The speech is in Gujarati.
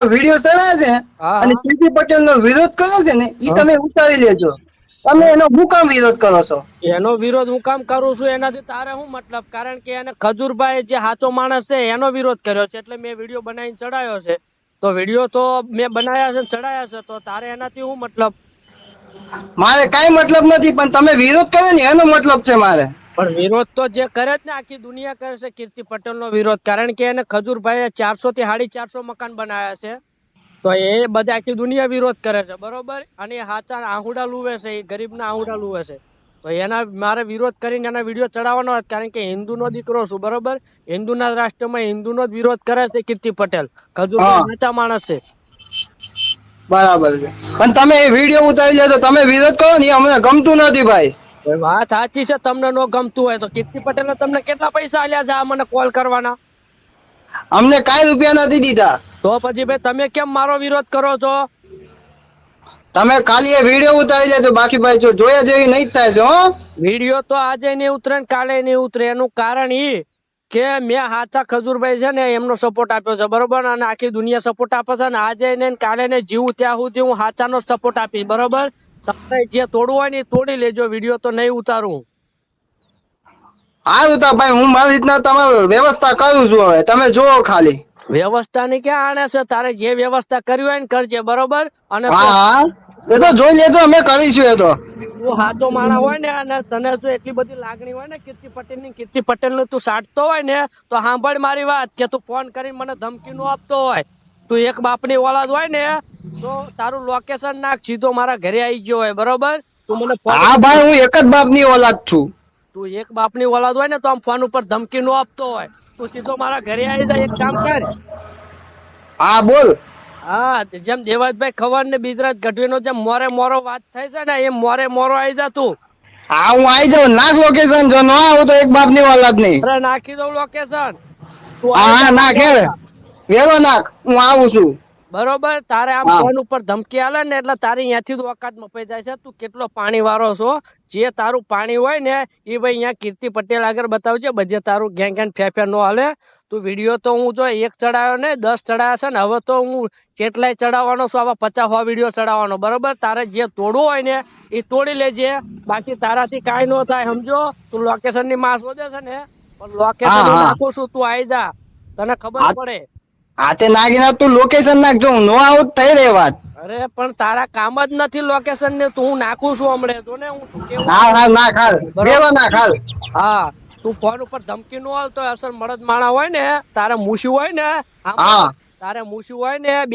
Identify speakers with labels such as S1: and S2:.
S1: વીડિયો ચડાવે છે અને સીપી પટેલ નો વિરોધ કર્યો છે ને
S2: એ
S1: તમે ઉતારી લેજો. તમે એનો હું કામ વિરોધ કરો છો?
S2: એનો વિરોધ હું કામ કરું છું એનાથી તારે શું મતલબ? કારણ કે એને ખજૂરભાઈ જે સાચો માણસ છે એનો વિરોધ કર્યો છે એટલે મેં વીડિયો બનાવીને ચડાયો છે. તો વીડિયો તો મેં બનાવ્યા છે ચડાયા છે તો તારે એનાથી શું મતલબ?
S1: મારે કઈ મતલબ નથી પણ તમે વિરોધ કર્યો ને એનો મતલબ છે મારે.
S2: પણ વિરોધ તો જે કરે જ ને આખી દુનિયા કરે છે કીર્તિ પટેલ નો વિરોધ. કારણ કે એને ખજૂરભાઈએ ચારસો થી સાડી ચારસો મકાન બનાવ્યા છે. તો એ બધા આખી દુનિયા વિરોધ કરે છે બરોબર? અને હાચા આહુડા લુવે છે એ ગરીબના આહુડા લુવે છે. તો એના મારે વિરોધ કરીને એના વીડિયો ચડાવવાનો હતો કારણ કે હિન્દુ નો દીકરો છું બરોબર? હિન્દુના રાષ્ટ્રમાં હિન્દુનો જ વિરોધ કરે છે કીર્તિ પટેલ. ખજૂરભાઈ હાચા માણસ છે.
S1: બરાબર છે. પણ તમે એ વીડિયો ઉતારી લેજો તમે વિરોધ કરો ને અમને ગમતું નથી ભાઈ.
S2: વાત સાચી છે તમને નો ગમતું હોય તો. કીર્તિ પટેલે તમને કેટલા પૈસા આલ્યા છે મને કોલ કરવાના?
S1: અમને કાંઈ રૂપિયા નથી દીધા.
S2: તો પછી ભાઈ તમે કેમ મારો વિરોધ કરો છો?
S1: તમે ખાલી એ વીડિયો ઉતારી લેજો બાકી ભાઈ જો જોયા જેવી નહીં થાય છે હો.
S2: વીડિયો તો આજે નહીં ઉતરે ને કાલે નહીં ઉતરે. એનું કારણ ઈ કે મેં હાચા ખજૂરભાઈ છે ને એમનો સપોર્ટ આપ્યો છે બરોબર? અને આખી દુનિયા સપોર્ટ આપે છે ને આજે ને કાલે ને જીવું ત્યાં સુધી હું હાથાનો સપોર્ટ આપીશ બરોબર? તમારે જે તોડવું હોય ને તોડી લેજો વીડિયો તો નહીં ઉતારું.
S1: સારું તો ભાઈ હું મારી રીતના તમારું વ્યવસ્થા કરું છું હવે. તમે જોવો ખાલી.
S2: વ્યવસ્થા ની ક્યાં આણે છે? તારે જે વ્યવસ્થા કરવી હોય ને કરજે બરોબર? અને
S1: હા એ તો જોઈ લેજો અમે કરીશું એ તો.
S2: તું સાચો માણસ હોય ને અને તને જો એટલી બધી લાગણી હોય ને કીર્તિ પટેલની કીર્તિ પટેલનું તું સાટતો હોય ને તો સાંભળ મારી વાત કે તું ફોન કરીને મને ધમકી નો આપતો હોય. તું એક બાપની ઓલાદ હોય ને તો તારું લોકેશન નાખ સીધો મારા ઘરે આવી ગયો હોય બરોબર? તું મને
S1: હા ભાઈ હું એક જ બાપની ઓલાદ છું.
S2: તું એક બાપની ઓલાદ હોય ને તો આમ ફોન ઉપર ધમકી નો આપતો હોય. તું સીધો મારા ઘરે આવી જાય એક કામ કર.
S1: હા બોલ.
S2: હા જેમ દેવાજભાઈ ખબર ને ગુજરાત ગઢવી નો જેમ મોરે મોરો વાત થાય છે ને એમ મોરે મોરો આવી જા તું.
S1: હા હું આવી જાઉં. નાખ લોકેશન જો ના હું તો એક બાપની ઓલાદ નહીં
S2: અરે નાખી દઉં લોકેશન
S1: હા નાખ વેલો નાખ હું આવું છું.
S2: બરોબર? તારે આમ ફોન ઉપર ધમકી આલે ને એટલે તારી અહીંયાથી જ ઓકાત મપાઈ જાય છે. તું કેટલો પાણી વાળો છો? જે તારું પાણી હોય ને એ ભાઈ અહીંયા કીર્તિ પટેલ આગળ બતાવજે. બધે તારું ગેંગ ગેંગ ફે ફે નો હાલે. તું વીડિયો તો હું જો એક ચડાવ્યો ને દસ ચડાવ્યા છે ને હવે તો હું કેટલાય ચડાવવાનો છું? આવા પચાસ સો વીડિયો ચડાવવાનો. બરોબર? તારે જે તોડવું હોય ને એ તોડી લેજે. બાકી તારાથી કાંઈ નો થાય સમજો? તું લોકેશનની વધે છે ને પણ લોકેશન. નાખું છું તું આવી જા. તને ખબર પડે.
S1: હા તે નાખીને તું લોકેશન નાખજો હું ન આવું થઈ રે વાત.
S2: અરે પણ તારા કામ જ નથી લોકેશન ને તું હું નાખું છું હમણે? જો ને હું
S1: હા હા નાખ હાલ
S2: બરોબર.
S1: નાખ હાલ
S2: હા તું ફોન ઉપર ધમકી નો આવતો અસર મળદ માણા હોય ને તારે મૂછ્યું હોય ને
S1: હા.
S2: તારે મૂછ્યું હોય ને